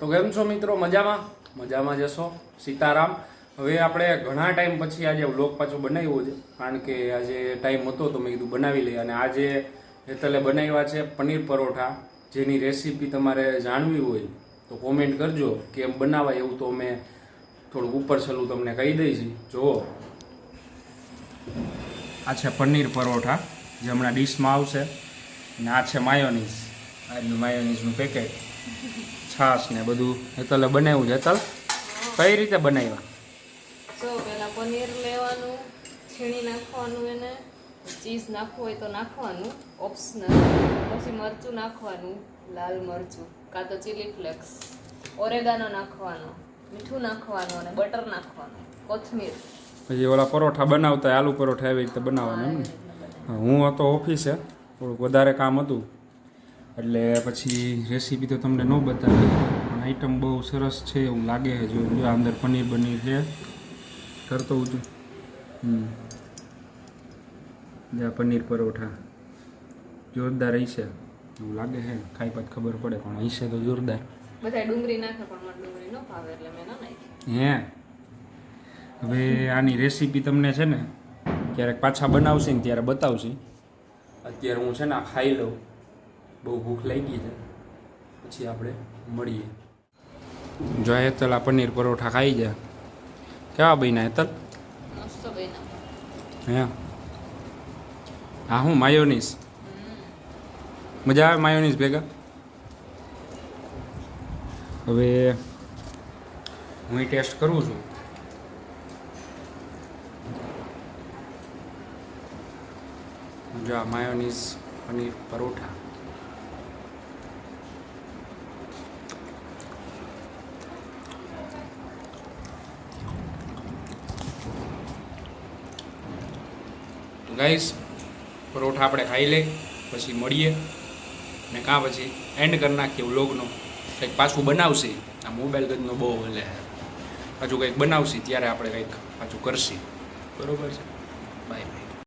તો કેમ છો મિત્રો? મજામાં? મજામાં જશો સીતારામ. હવે આપણે ઘણા ટાઈમ પછી આજે વ્લોગ પાછો બનાવ્યો છે. કારણ કે આજે ટાઈમ હતો તો મેં કીધું બનાવી લઈએ. અને આજે હેતલે બનાવ્યા છે પનીર પરોઠા, જેની રેસીપી તમારે જાણવી હોય તો કોમેન્ટ કરજો કેમ બનાવાય એવું તો મેં થોડુંક ઉપર છેલ્લું તમને કહી દઈશ. જુઓ. આ છે પનીર પરોઠા, જે હમણાં ડીશમાં આવશે. અને આ છે માયોનીઝ. આજનું માયોનીઝનું પેકેટ છાશ ને બધું. હેતલે બનાવ્યું છે. હેતલ કઈ રીતે બનાવ્યા? જો પેલા પનીર લેવાનું છીણી નાખવાનું એને. ચીઝ નાખવું હોય તો નાખવાનું ઓપ્શનલ પછી મરચું નાખવાનું લાલ મરચું કાં તો ચીલી ફ્લેક્સ ઓરેગાનો નાખવાનો મીઠું નાખવાનું અને બટર નાખવાનું કોથમીર. પછી ઓલા પરોઠા બનાવતા આલુ પરોઠા એવી રીતે બનાવવાના એમ ને? હું હતો ઓફિસે. થોડુંક વધારે કામ હતું. એટલે પછી રેસીપી તો તમને ન બતાવી પણ આઈટમ બહુ સરસ છે એવું લાગે છે. જો જો અંદર પનીર બનીર છે. કરતો હું છું. હમ. પનીર પરોઠા. જોરદાર હશે. એવું લાગે છે. ખાઈ પાછી ખબર પડે પણ હશે તો જોરદાર. બધા ડુંગળી નાખે પણ મને ડુંગળી ન ભાવે એટલે મેં ન નાખી. હે? હવે આની રેસીપી તમને છે ને ક્યારેક પાછા બનાવશે ને ત્યારે બતાવશે. અત્યારે હું છે ને આ ખાઈ લઉં. બહુ ભૂખ લાગી છે. પછી આપણે મળીએ. જો હેતલ આ પનીર પરોઠા ખાઈ જાય. કેવા બન્યા હેતલ? હે? હા હું માયોનીસ? મજા આવે માયોનીસ ભેગા? હવે હું ટેસ્ટ કરું છું. જો આ માયોનીઝ પનીર પરોઠા. તો ગાઈશ પરોઠા આપણે ખાઈ લઈ પછી મળીએ ને કાં પછી એન્ડ કરી નાખીએ વ્લોગનો. કંઈક પાછું બનાવશે. આ મોબાઈલ ગજનો બહુ એટલે પાછું કંઈક બનાવશે ત્યારે આપણે કંઈક પાછું કરશે. બરોબર છે. Bye bye